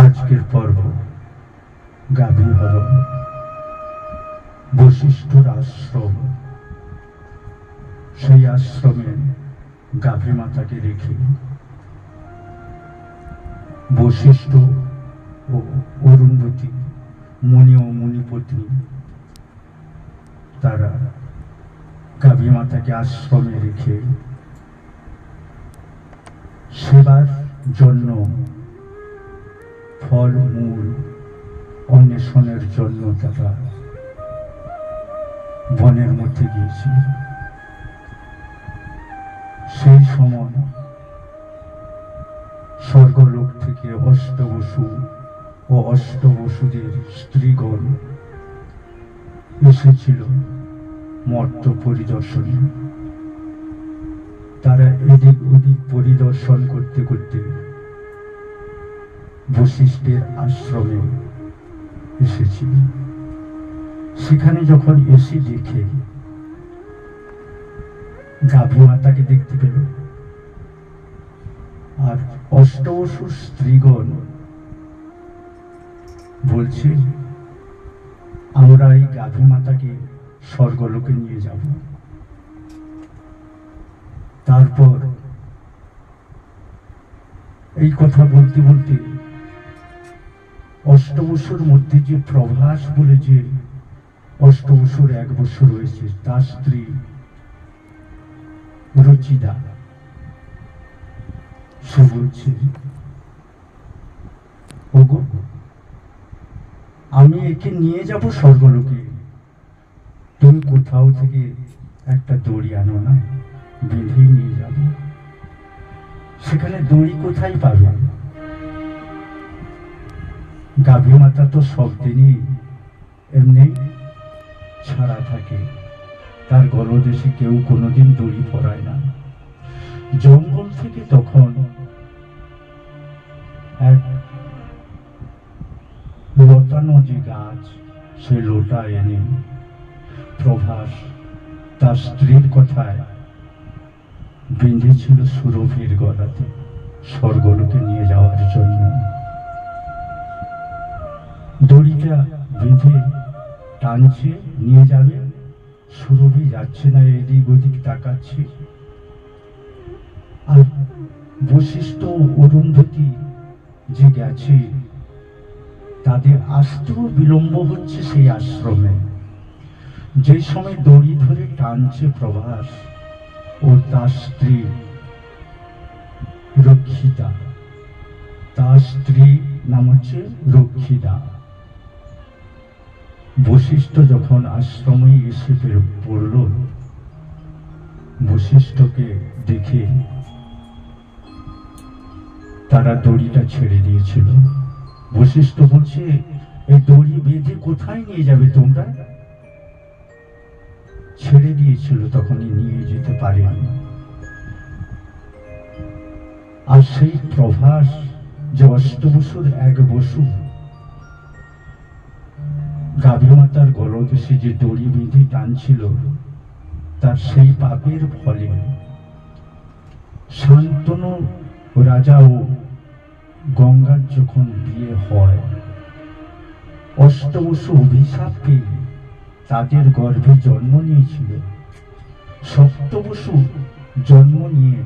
আজকের পর্ব গাভী হরণ বশিষ্ঠর আশ্রম। সেই আশ্রমে গাভী মাতাকে রেখে বশিষ্ঠ ও অরুন্ধতী, মুনি ও মুনিপত্নী তারা গাভী মাতাকে আশ্রমে রেখে সেবার জন্য ফল মূল অন্বেষণের জন্য তারা বনের মধ্যে গিয়েছিল সেই সময় স্বর্গলোক থেকে অষ্টবসু ও অষ্টবসুদের স্ত্রীগণ এসেছিল মর্ত পরিদর্শনে। তারা এদিক ওদিক পরিদর্শন করতে করতে বশিষ্ঠের আশ্রমে এসেছিল সেখানে যখন এসে দেখে গাভী মাতাকে দেখতে পেল, আর অষ্টবসুর স্ত্রীগণ বলছে, আমরা এই গাভী মাতাকে স্বর্গলোকে নিয়ে যাব। তারপর এই কথা বলতে বলতে অষ্টবসুর মধ্যে যে প্রভাস বলে যে অষ্টবসুর এক বছর রয়েছে তার স্ত্রী রুচিদা। সে বলছে আমি একে নিয়ে যাব স্বর্গলোকে। তুমি কোথাও থেকে একটা দড়ি আনো না, বেঁধে নিয়ে যাব। সেখানে দড়ি কোথায় পাবে? গাভী মাতা তো সব দিনই এমনি ছাড়া থাকে। তার গলদেশে কেউ কোনোদিন দড়ি পরায় না। জঙ্গল থেকে তখন এক লতানো যে গাছ সে লোটা এনে প্রভাস তার স্ত্রীর কথায় বেঁধেছিল সুরভির গলাতে স্বর্গলোকে নিয়ে যাওয়ার জন্য। দড়িটা বেঁধে টানছে, নিয়ে যাবে। সুরভি যাচ্ছে না, এদিক ওদিক তাকাচ্ছে। আর বশিষ্ঠ অরুন্ধতী যে গেছে, তাদের আসতেও বিলম্ব হচ্ছে সেই আশ্রমে। যে সময় দড়ি ধরে টানছে প্রভাস ও তার স্ত্রী রক্ষিতা, তার স্ত্রী নাম হচ্ছে রক্ষিতা। বশিষ্ঠ যখন আশ্রমে এসে পড়ল, বশিষ্ঠকে দেখে তারা দড়িটা ছেড়ে দিয়েছিল। বশিষ্ঠ বলছে, এই দড়ি বেঁধে কোথায় নিয়ে যাবে তোমরা? ছেড়ে দিয়েছিল, তখনই নিয়ে যেতে পারেনি আর সেই প্রভাস যে অষ্টবসুর এক বসু গাভী মাতার গলদেশে যে দড়ি বেঁধে টানছিল, তার সেই পাপের ফলে শান্তনু রাজা ও গঙ্গার যখন বিয়ে হয় অষ্টবসু অভিশাপ পেয়ে তাদের গর্ভে জন্ম নিয়েছিল। সপ্তবসু জন্ম নিয়ে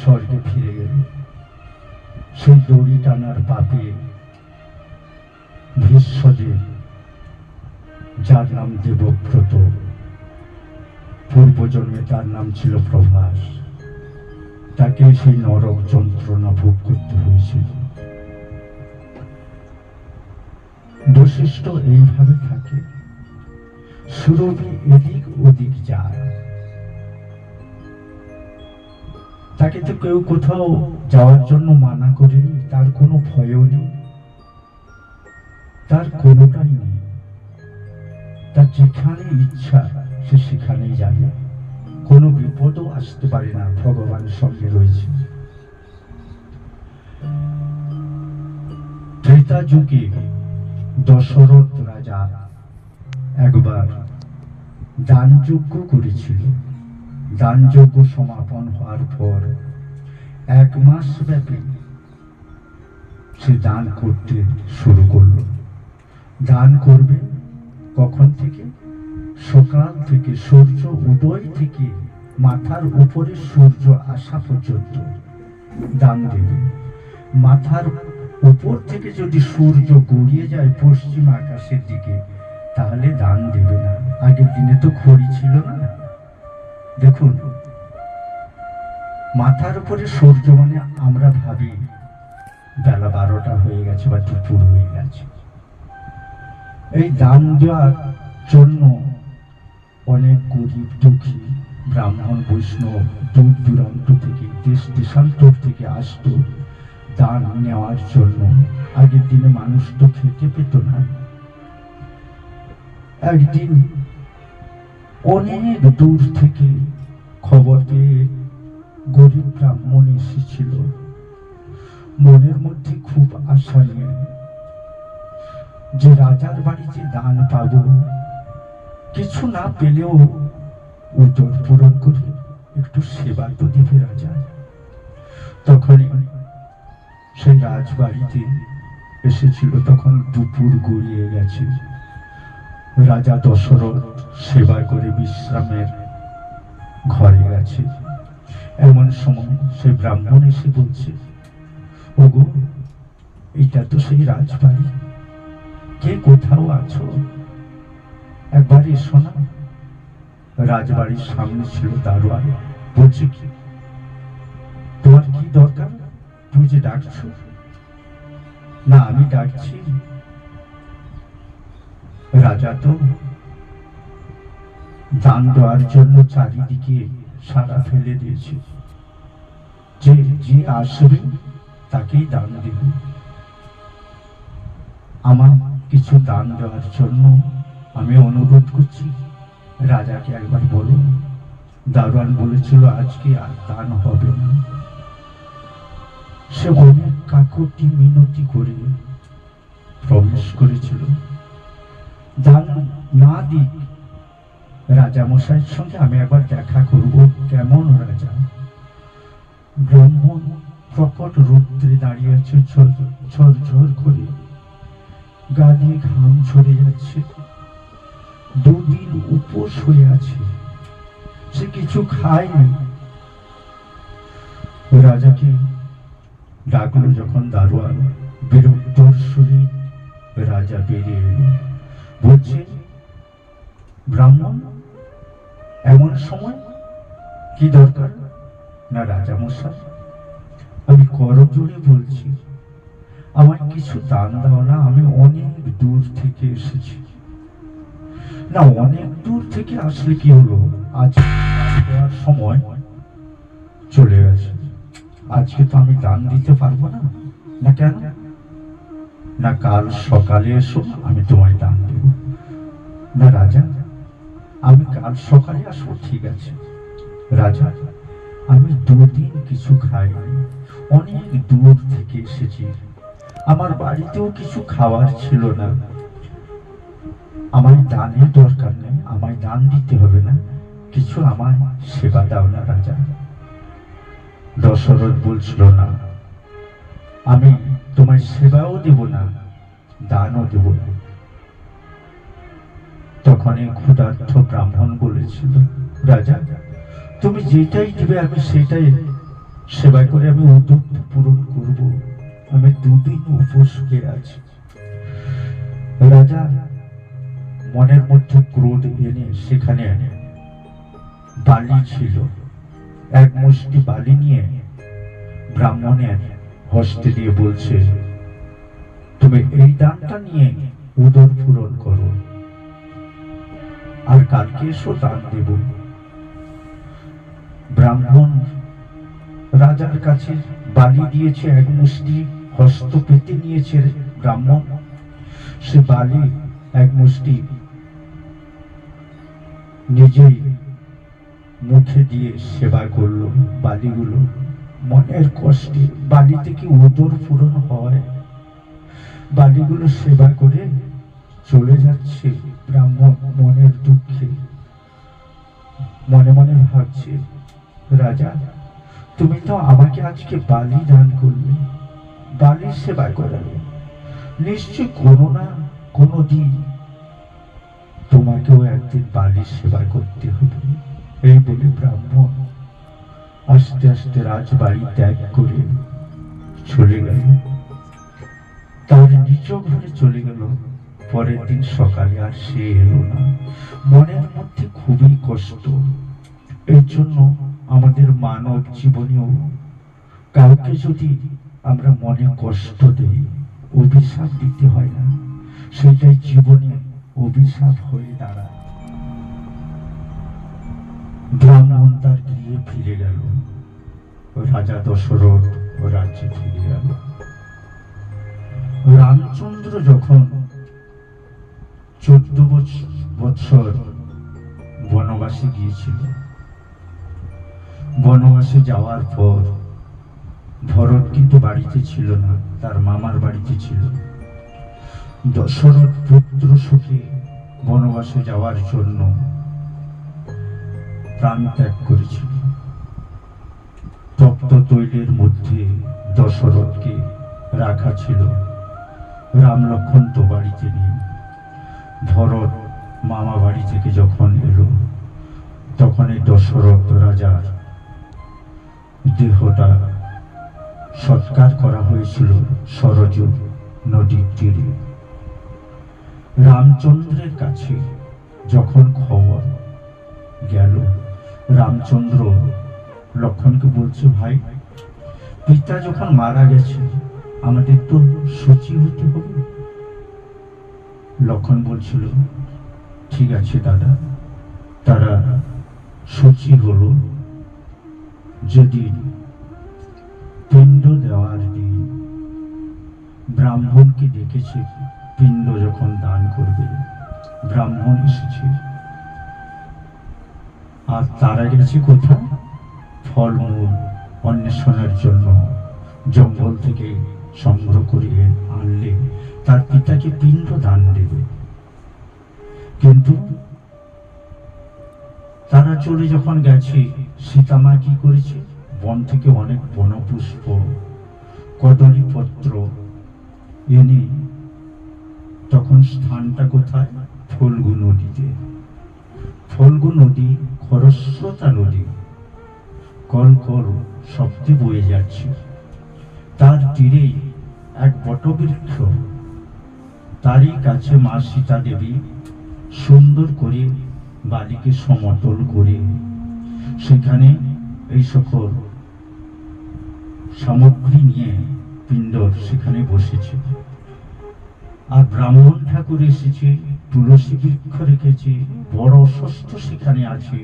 স্বর্গে ফিরে গেল। সেই দড়ি টানার পাপে ভীষ্মদেব যার নাম দেবব্রত। পূর্বজন্মে তার নাম ছিল প্রভাস। তাকে সেই নরক যন্ত্রণা ভোগ করতে হয়েছিল। বৈশিষ্ট্য এইভাবে থাকে, সুরভি এদিক ওদিক যায়। তাকে তো কেউ কোথাও যাওয়ার জন্য মানা করেনি, তার কোনো ভয়ও নেই। তার কোনোটাই নেই। তার যেখানে ইচ্ছা, সে সেখানেই যাবে। কোনো বিপদও আসতে পারে না ভগবানের সঙ্গে রয়েছে। ত্রেতা যুগে দশরথ রাজা একবার দান দানযজ্ঞ করেছিল। দান দানযজ্ঞ সমাপন হওয়ার পর এক মাস ব্যাপী সে দান করতে শুরু করল। দান করবে। কখন থেকে? সকাল থেকে সূর্য উদয় থেকে মাথার উপরে সূর্য আসা পর্যন্ত। দান দেবে। মাথার উপর থেকে যদি সূর্য গড়িয়ে যায় পশ্চিম আকাশের দিকে, তাহলে দান দেবে না। আগের দিনে তো খড়ি ছিল না। দেখুন, মাথার উপরে সূর্য মানে আমরা ভাবি, বেলা বারোটা হয়ে গেছে বা দুপুর হয়ে গেছে। এই দান দেওয়ার জন্য অনেক গরিব দুঃখী ব্রাহ্মণ, বৈষ্ণব দূর দূরান্ত থেকে, দেশ দেশান্তর থেকে আসতো দান নেওয়ার জন্য। আগের দিনে মানুষ তো খেতে পেত না। একদিন অনেক দূর থেকে খবর পেয়ে গরিব ব্রাহ্মণ এসেছিল। মনের মধ্যে খুব আশা নিয়ে যে রাজার বাড়িতে দান পাব, কিছু না পেলেও উদর পূরণ করে, একটু সেবা তো দিবে রাজা। তখনই সেই রাজবাড়িতে এসেছিল, তখন দুপুর গড়িয়ে গেছে। রাজা দশরথ সেবা করে বিশ্রামের ঘরে গেছে। এমন সময় সে ব্রাহ্মণ এসে বলছে, ওগো এটা তো সেই রাজবাড়ি। কে কোথাও আছো? একবার এসো না রাজবাড়ির সামনে ছিল দারোয়ান। বলছে কি, তোমার কি দরকার? তুমি যে ডাকছো? না, আমি ডাকছি। রাজা তো দান দেওয়ার জন্য চারিদিকে সারা ফেলে দিয়েছে। যে যে আসবে, তাকেই দান দেবে। আমার কিছু দান দেওয়ার জন্য আমি অনুরোধ করছি। রাজাকে একবার বলুন দারোয়ান বলেছিল, আজকে আর দান হবে না। সে অনেক কাকুটি মিনতি করে প্রবেশ করেছিল। দান না দিক রাজা মশাইয়ের সঙ্গে আমি একবার দেখা করব। কেমন রাজা? ব্রাহ্মণ প্রকট রুদ্রে দাঁড়িয়ে আছে ঝর ঝর ঝর করে গা দিয়ে ঘাম ঝরে যাচ্ছে। দুদিন উপোস হয়ে আছে। সে কিছু খায়নি। রাজাকে ডাকলো যখন দারোয়ান। বিরক্তর সহিত রাজা বেরিয়ে এলো। বলছে ব্রাহ্মণ, এমন সময় কি দরকার? না রাজা মশাই আমি করজোড়ে বলছি আমার কিছু দান দাও না, আমি অনেক দূর থেকে এসেছি। না, অনেক দূর থেকে আসলে কি হলো? আজ দেওয়ার সময় চলে গেছে। আজকে তো আমি দান দিতে পারব না না কেন? না, কাল সকালে এসো, আমি তোমায় দান দেব। না, রাজা, আমি কাল সকালে আসব, ঠিক আছে। রাজা, আমি দুদিন কিছু খাইনি, অনেক দূর থেকে এসেছি। আমার বাড়িতেও কিছু খাওয়ার ছিল না। আমার দানের দরকার নেই, আমায় দান দিতে হবে না। কিছু আমায় সেবা দাও না, রাজা। দশরথ বলছিল, না, আমি তোমায় সেবাও দেব না, দানও দেব না। তখন এই ক্ষুধার্থ ব্রাহ্মণ বলেছিল, রাজা, তুমি যেটাই দিবে আমি সেটাই সেবা করে আমি উদ্যোগ পূরণ করব। আমি দুদিন উপোস হয়ে আছি। রাজা মনের মধ্যে ক্রোধ এনে সেখানে বালি ছিল। এক মুষ্টি বালি নিয়ে ব্রাহ্মণের হস্তে দিয়ে বলছে, তুমি এই দানটা নিয়ে উদর পূরণ করো। আর কালকে এসো দান দেব। ব্রাহ্মণ রাজার কাছে বালি দিয়েছে এক মুষ্টি। হস্ত পেতে নিয়েছে ব্রাহ্মণ। সে বালি এক মুষ্টি নিজেই মুখে দিয়ে সেবা করল বালিগুলো। মনের কষ্টে বালিতে কি উদর পূরণ হয়। বালিগুলো সেবা করে চলে যাচ্ছে ব্রাহ্মণ মনের দুঃখে। মনে মনে ভাবছে, রাজা, তুমি তো আমাকে আজকে বালি দান করলে। বালির সেবা করাবে নিশ্চয় কোনো না কোনো দিন তোমাকেও একদিন বালির সেবা করতে হবে। এই বলে ব্রাহ্মণ আস্তে আস্তে রাজবাড়ি ত্যাগ করে চলে গেল। তার নিজ ঘরে চলে গেল। পরের দিন সকালে আর সে এলো না। মনের মধ্যে খুবই কষ্ট। এর জন্য আমাদের মানব জীবনেও কাউকে যদি আমরা মনে কষ্ট দিই, অভিশাপ দিতে হয় না। সেটাই জীবনে অভিশাপ হয়ে দাঁড়ায়। ব্রাহ্মণ তার গিয়ে ফিরে গেল। রাজা দশরথ রাজ্যে ফিরে গেল। রামচন্দ্র যখন চোদ্দ বৎসর বনবাসে গিয়েছিল, বনবাসে যাওয়ার পর ভরত কিন্তু বাড়িতে ছিল না, তার মামার বাড়িতে ছিল। দশরথ পুত্র সুখে বনবাসে যাওয়ার জন্য প্রাণ ত্যাগ করেছিল। তপ্ত তৈলের মধ্যে দশরথকে রাখা ছিল রাম লক্ষণ তো বাড়িতে নেই। ভরত মামা বাড়ি থেকে যখন এলো তখন এই দশরথ রাজার দেহটা সৎকার করা হয়েছিল সরজ নদীর তীরে। রামচন্দ্রের কাছে যখন খবর গেল, রামচন্দ্র লক্ষণকে বলছে, ভাই, পিতা যখন মারা গেছে, আমাদের তো সচি হতে হবে। লক্ষণ বলছিল, ঠিক আছে দাদা, তারা সচি হলো যদি পিণ্ড দেওয়ার দিন। ব্রাহ্মণকে ডেকেছে পিণ্ড যখন দান করবে। ব্রাহ্মণ এসেছে। আর তারা গেছে কোথায় ফলমূল অন্বেষণের জন্য জঙ্গল থেকে সংগ্রহ করিয়ে আনলে তার পিতাকে পিণ্ড দান দেবে। কিন্তু তারা চলে যখন গেছে, সীতামা কি করেছে? বন থেকে অনেক বনপুষ্প কদলী পত্র এনে তখন স্থানটা কোথায়? ফলগু নদীতে। ফলগু নদী খরস্রোতা নদী। কল কল শব্দে বয়ে যাচ্ছে। তার তীরেই এক বটবৃক্ষ। তারই কাছে মা সীতা দেবী সুন্দর করে বালিকে সমতল করে। সেখানে এই সকল সামগ্রী নিয়ে পিণ্ডর সেখানে বসেছে। আর ব্রাহ্মণ ঠাকুর এসেছে, তুলসী বৃক্ষ রেখেছে, বড় অস্বস্থ সেখানে আছে,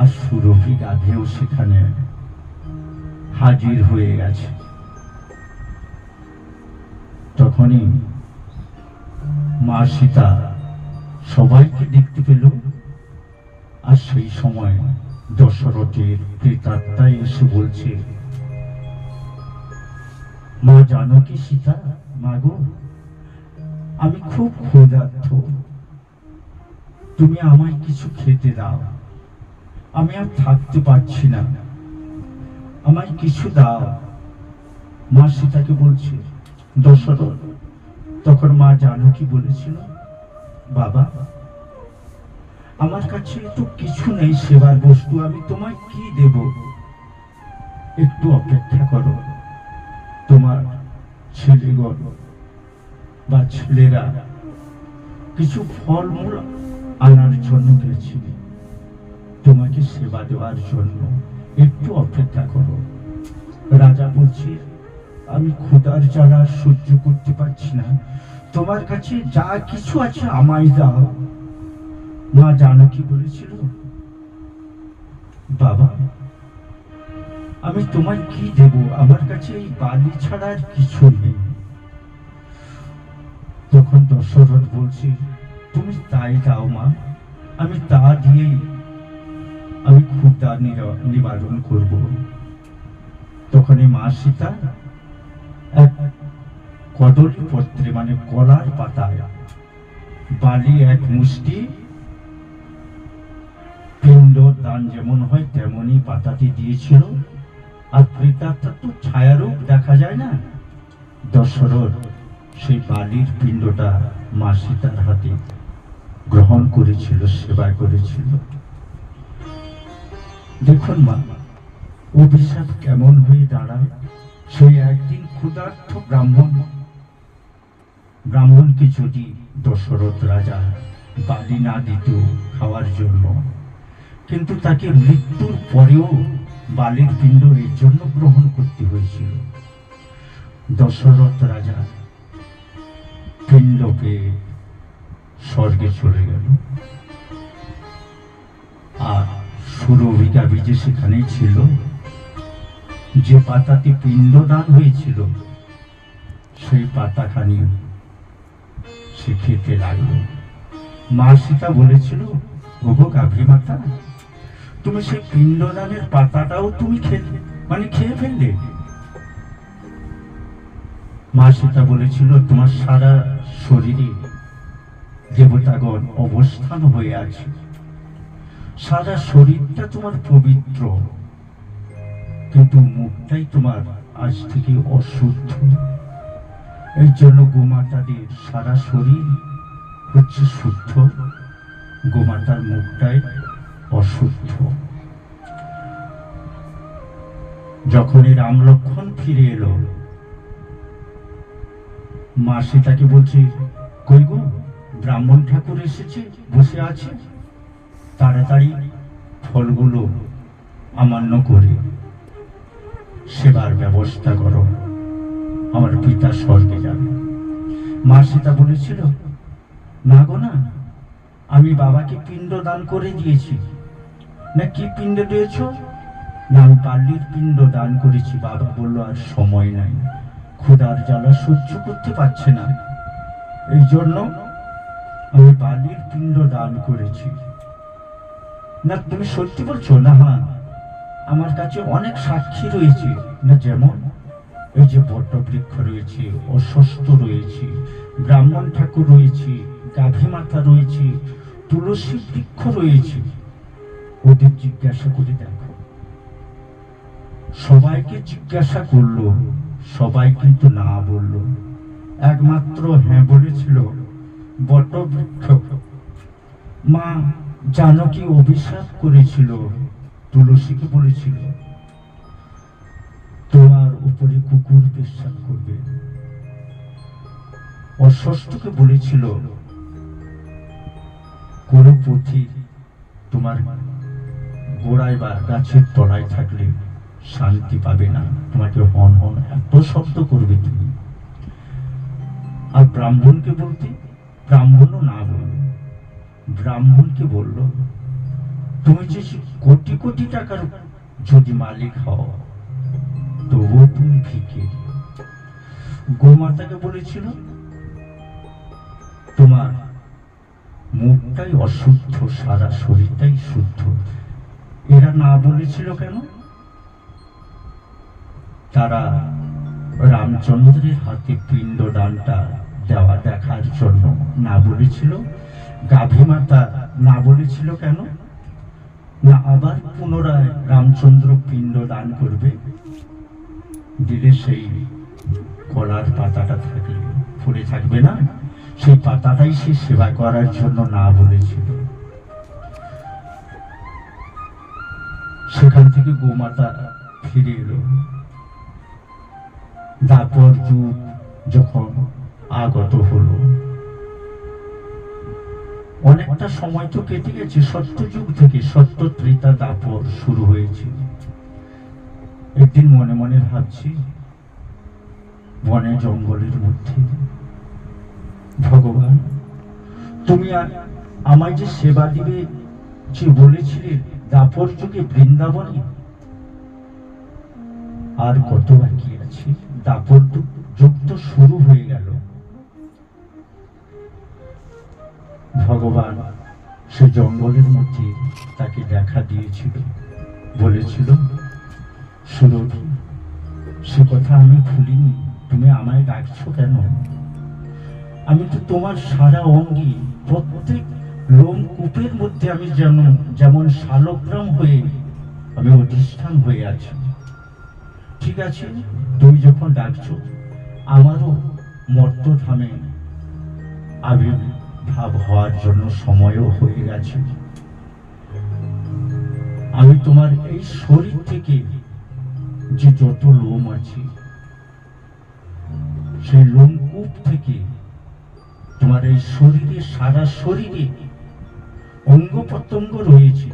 আর সুরভি গাধেও সেখানে হাজির হয়ে গেছে। তখনই মা সীতা সবাইকে দেখতে পেল, আর সেই সময় দশরথের প্রেতাত্মায় এসে বলছে মা জানো কি সীতা মাগো আমি খুব ক্ষুধার্থ তুমি আমায় কিছু খেতে দাও। আমি আর থাকতে পারছি না। আমায় কিছু দাও। মা সীতাকে বলছে, দশরথ, তখন মা জানকী বলেছিল, বাবা, আমার কাছে তো কিছু নেই, সেবার বস্তু আমি তোমায় কি দেব? একটু অপেক্ষা করো। তোমার ছেলেগণ বা ছেলেরা কিছু ফলমূল আনার জন্য গেছে তোমাকে সেবা দেওয়ার জন্য একটু অপেক্ষা করো। রাজা বলছে, আমি খোদার জ্বালা সহ্য করতে পারছি না। তোমার কাছে যা কিছু আছে আমায় দাও। মা জানো কি বলেছিল, বাবা আমি তোমায় কি দেব? আমার কাছে এই বালি ছাড়া আর কিছু নেই। তখন দশরথ বলছে, তুমি তাই দাও মা। আমি তা দিয়েই আমি ক্ষুদা নিবারণ করব। তখন এই মা সীতা এক কদলী পত্রে মানে কলার পাতায় বালি, এক মুষ্টি, পিণ্ড, দান যেমন হয় তেমনই পাতাটি দিয়েছিল। আর প্রেতাত্মার তো ছায়ারূপ দেখা যায় না। দশরথ সেই বালির পিণ্ডটা মা সীতার হাতে গ্রহণ করেছিল সেবা করেছিল। দেখুন মা, অভিশাপ কেমন হয়ে দাঁড়ায়। সেই একদিন ক্ষুধার্থ ব্রাহ্মণ, ব্রাহ্মণকে যদি দশরথ রাজা বালি না দিত খাওয়ার জন্য, কিন্তু তাকে মৃত্যুর পরেও বালির পিণ্ড এর জন্য গ্রহণ করতে হয়েছিল। দশরথ রাজা পিণ্ডকে স্বর্গে চলে গেল। আর সুরভিকা বিজে সেখানেই ছিল। যে পাতাতে পিণ্ডদান হয়েছিল, সেই পাতাখানি সে খেতে লাগল। মা সীতা বলেছিল, ওগো গাভী মাতা তুমি সেই পিণ্ডদানের পাতাটাও তুমি খেলে মানে খেয়ে ফেললে? মা সীতা বলেছিল, তোমার সারা শরীরে দেবতাগণ অবস্থান হয়ে আছে। সারা শরীরটা তোমার পবিত্র। কিন্তু মুখটাই তোমার আজ থেকে অশুদ্ধ। এর জন্য গোমাতাদের সারা শরীর হচ্ছে শুদ্ধ। গোমাতার মুখটাই অশুদ্ধ। যখনই রাম লক্ষণ ফিরে এলো, মা সীতাকে বলছে, কই গো, ব্রাহ্মণ ঠাকুর এসেছে, বসে আছে? তাড়াতাড়ি ফলগুলো আমান্য করে। সেবার ব্যবস্থা করো। আমার পিতা স্বর্গে যাবে। মা সীতা বলেছিল, না গো না, আমি বাবাকে পিণ্ড দান করে দিয়েছি। না কি পিণ্ড দিয়েছ? না আমি বাল্যের পিণ্ড দান করেছি, বাবা বলল, আর সময় নাই। ক্ষুধার জ্বালা সহ্য করতে পারছে না। এই জন্য আমি বালির পিণ্ড দান করেছি। না, তুমি সত্যি বলছো? না হ্যাঁ আমার কাছে অনেক সাক্ষী রয়েছে। না, যেমন এই যে বটবৃক্ষ রয়েছে অস্বস্ত রয়েছে, ব্রাহ্মণ ঠাকুর রয়েছে, গাভী মাথা রয়েছে, তুলসী বৃক্ষ রয়েছে। ওদের জিজ্ঞাসা করে দেখো। সবাইকে জিজ্ঞাসা করল, সবাই কিন্তু না বলল। একমাত্র হ্যাঁ বলেছিল, বটবৃক্ষ। মা জানকী অভিশাপ করেছিল? তুলসীকে বলেছিল, তোমার উপরে কুকুর পেশাব করবে। অস্বস্থকে বলেছিল কোনো পথি তোমার গোড়ায় বা গাছের তলায় থাকলে শান্তি পাবে না। তোমাকে হন হন এত শব্দ করবে তুমি। আর ব্রাহ্মণকে বলতে, ব্রাহ্মণও না বলবে ব্রাহ্মণকে বলল, তুমি যে কোটি কোটি টাকার যদি মালিক হও, তবুও তুমি ভিকে গোমাতাকে বলেছিল, তোমার মুখটাই অশুদ্ধ, সারা শরীরটাই শুদ্ধ। এরা না বলেছিল কেন? তারা রামচন্দ্রের হাতে পিণ্ড দানটা দেওয়া দেখার জন্য না বলেছিল। গাভী মাতা না বলেছিল কেন? না আবার পুনরায় রামচন্দ্র পিণ্ড দান করবে? দিলে সেই কলার পাতাটা থাকলে, পড়ে থাকবে না? সেই পাতাটাই সে সেবা করার জন্য না বলেছিল। সেখান থেকে গোমাতা ফিরে এলো। দাপর যুগ যখন আগত হলো। অনেকটা সময় তো কেটে গেছে, সত্য যুগ থেকে সত্য ত্রেতা দাপর শুরু হয়েছে। একদিন মনে মনে ভাবছি, বনে জঙ্গলের মধ্যে। ভগবান, তুমি আমায় যে সেবা দিবে যে বলেছিলে দাপর যুগে বৃন্দাবনে আর কত বাকি আছে? দাপর যুগ- তো শুরু হয়ে গেল। ভগবান সে জঙ্গলের মধ্যে তাকে দেখা দিয়েছিল। বলেছিল সুরভি সে কথা আমি ভুলিনি। তুমি আমায় ডাকছো কেন? আমি তো তোমার সারা অঙ্গি প্রত্যেক লোমকূপের মধ্যে আমি যেন, যেমন শালগ্রাম হয়ে আমি অধিষ্ঠান হয়ে আছি। ঠিক আছে? তুই যখন ডাকছো, আমারও মর্ত মর্তধামে আবির্ভাব হওয়ার জন্য সময়ও হয়ে গেছে। আমি তোমার এই শরীর থেকে যে যত লোম আছে, সেই লোমকূপ থেকে তোমার এই শরীরে, সারা শরীরে অঙ্গ প্রত্যঙ্গ রয়েছে।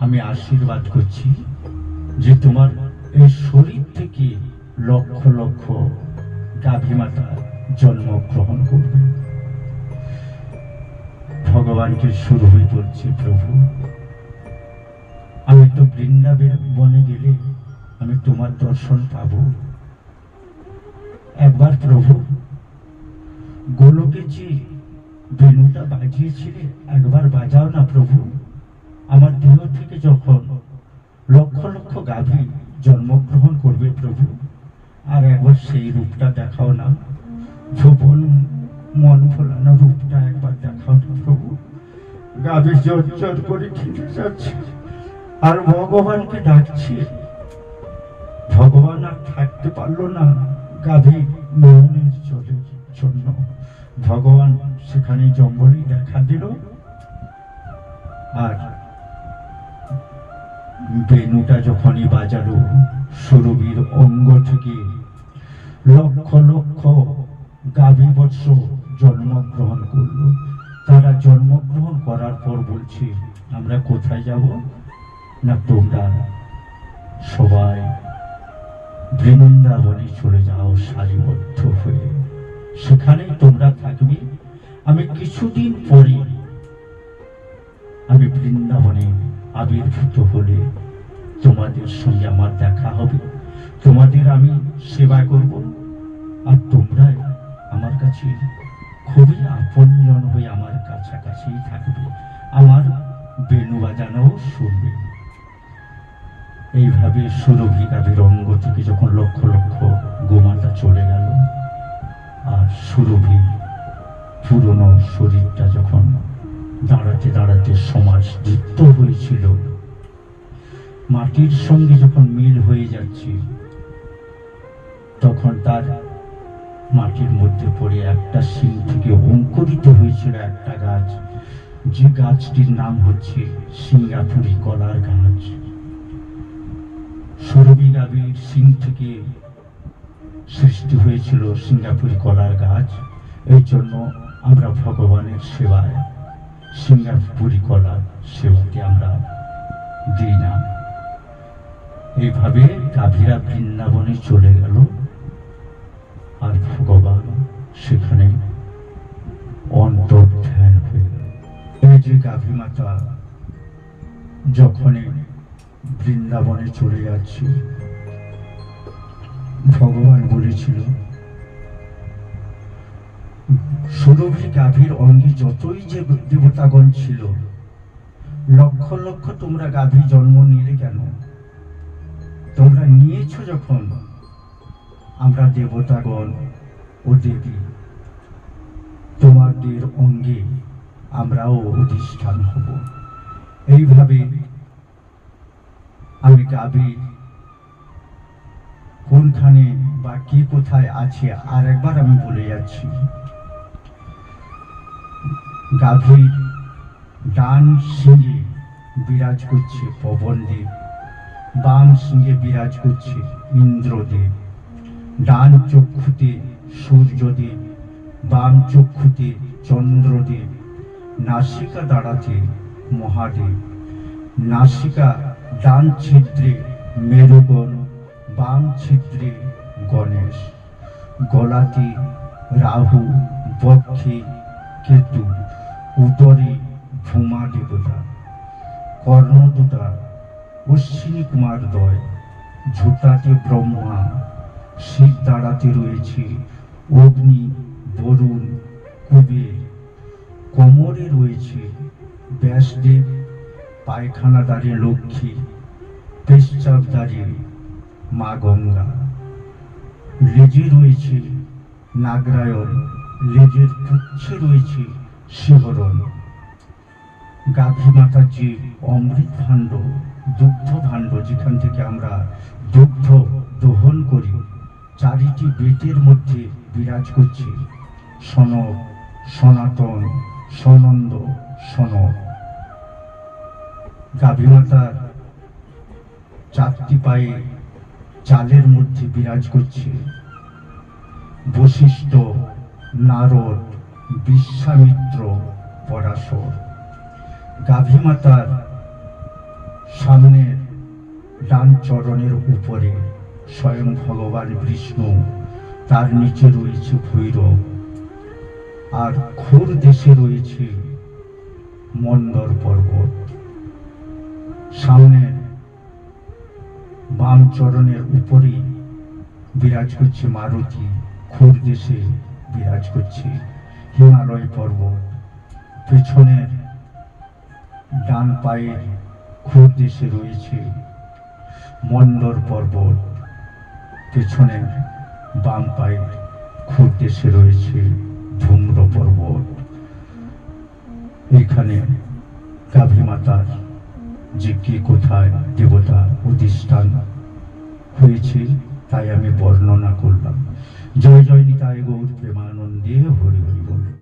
আমি আশীর্বাদ করছি যে তোমার এই শরীর থেকে লক্ষ লক্ষ গাভী মাতা জন্মগ্রহণ করবে। ভগবানকে শুরু হয়ে বলছি প্রভু। আমি তো বৃন্দাবের বনে গেলে আমি তোমার দর্শন পাবো। একবার প্রভু, গোলকে যে বেনুটা বাজিয়েছিলে? একবার বাজাও না প্রভু। আমার দেহ থেকে যখন লক্ষ লক্ষ গাভী জন্মগ্রহণ করবে প্রভু, আর একবার সেই রূপটা দেখাও না। ভুবন মন ভোলানো রূপটা একবার দেখাও না প্রভু। গাভী জোর জোর করে খেতে যাচ্ছে, আর ভগবানকে ডাকছি। ভগবান আর থাকতে পারল না। গাভী জলের জন্য ভগবান সেখানে জঙ্গলেই দেখা দিল। আর বেনুটা যখনই বাজালো সুরবীর অঙ্গ থেকে লক্ষ লক্ষ গাভী বৎস জন্মগ্রহণ করল। তারা জন্মগ্রহণ করার পর বলছে, আমরা কোথায় যাব? না তোমরা সবাই বৃন্দাবনে চলে যাও, সারিবদ্ধ হয়ে। সেখানেই তোমরা থাকবে। আমি কিছুদিন পরে আমি বৃন্দাবনে আবির্ভূত হলে তোমাদের সঙ্গে আমার দেখা হবে। তোমাদের আমি সেবা করব। আর তোমরা আমার কাছে খুবই আপনজন হয়ে আমার কাছাকাছি থাকবে। আমার বেনু বাজানোও শুনবে। এইভাবে সুরভি গাভীর অঙ্গ থেকে যখন লক্ষ লক্ষ গোমাতা চলে গেল, আর সুরভি পুরনো শরীরটা যখন দাঁড়াতে দাঁড়াতে সমাজ যুক্ত হয়েছিল, মাটির সঙ্গে যখন মিল হয়ে যাচ্ছে, তখন তার মাটির মধ্যে পড়ে একটা শিং থেকে অঙ্কুরিত হয়েছিল একটা গাছ। যে গাছটির নাম হচ্ছে সিঙ্গাপুরি কলার গাছ। সুরভি গাভীর সিং থেকে সৃষ্টি হয়েছিল সিঙ্গাপুরি কলার গাছ। এই জন্য আমরা ভগবানের সেবায় সিঙ্গাপুরি কলার সেবাকে আমরা দিই না। এইভাবে গাভীরা বৃন্দাবনে চলে গেল। আর ভগবান সেখানে অন্তর্ধ্যান হয়ে গেল। এই যে গাভী মাতা যখনই বৃন্দাবনে চলে যাচ্ছি, ভগবান বলেছিল সুরভি গাভীর অঙ্গে যতই যে দেবতাগণ ছিল, লক্ষ লক্ষ তোমরা গাভী জন্ম নিলে কেন? তোমরা নিয়েছ যখন আমরা দেবতাগণ ও দেবী। তোমাদের অঙ্গে আমরাও অধিষ্ঠান হব। এইভাবে আমি গাভী কোনখানে বা কে কোথায় আছে আর একবার আমি বলে যাচ্ছি। গাভীর ডান সিংহে বিরাজ করছে পবনদেব, বাম সিংহে বিরাজ করছে ইন্দ্রদেব। ডান চক্ষুতে সূর্যদেব, বাম চক্ষুতে চন্দ্রদেব। নাসিকা দাঁড়াতে মহাদেব। নাসিকা ডান ছিদ্রে মেরুগণ, বাম ছিদ্রে গণেশ। গলাতে রাহু, বক্ষে কেতু। উদরে ভূমা দেবতা, কর্ণদুতা, অশ্বিনী কুমার দয় ঝুটাতে ব্রহ্মা শিব দাঁড়াতে রয়েছে অগ্নি, বরুণ, কুবের। কোমরে রয়েছে ব্যাসদেব, পায়খানা দাঁড়িয়ে লক্ষ্মী পেশচাপ দাঁড়িয়ে মা গঙ্গা। লেজে রয়েছে নাগরায়ণ, লেজের পুচ্ছে রয়েছে শিহরণ। গাভী মাতার যে অমৃত ভাণ্ড দুগ্ধ ভাণ্ড যেখান থেকে আমরা দুগ্ধ দহন করি, চারিটি বেটের মধ্যে বিরাজ করছে। সনক সনাতন, সনন্দ সনক গাভী মাতার চারটি পায়ে চালের মধ্যে বিরাজ করছে। বশিষ্ঠ, নারদ বিশ্বামিত্র পরাশর। গাভী মাতার সামনের ডান চরণের উপরে স্বয়ং ভগবান বিষ্ণু, তার নিচে রয়েছে ভৈরব। আর ঘোর দেশে রয়েছে মন্দর পর্বত। সামনের বাম চরণের উপরে বিরাজ করছে মারুতি খোর দেশে বিরাজ করছে। হিমালয় পর্বত পেছনের ডান পায়ে খোর দেশে রয়েছে মন্দর পর্বত। পেছনের বাম পায়ে খোর দেশে রয়েছে ধূম্র পর্বত। এখানে গাভী মাতার যে কে কোথায় দেবতা অধিষ্ঠান হয়েছে, তাই আমি বর্ণনা করলাম। জয় জয় নিতায় গৌর প্রেমানন্দে হরি হরি বল।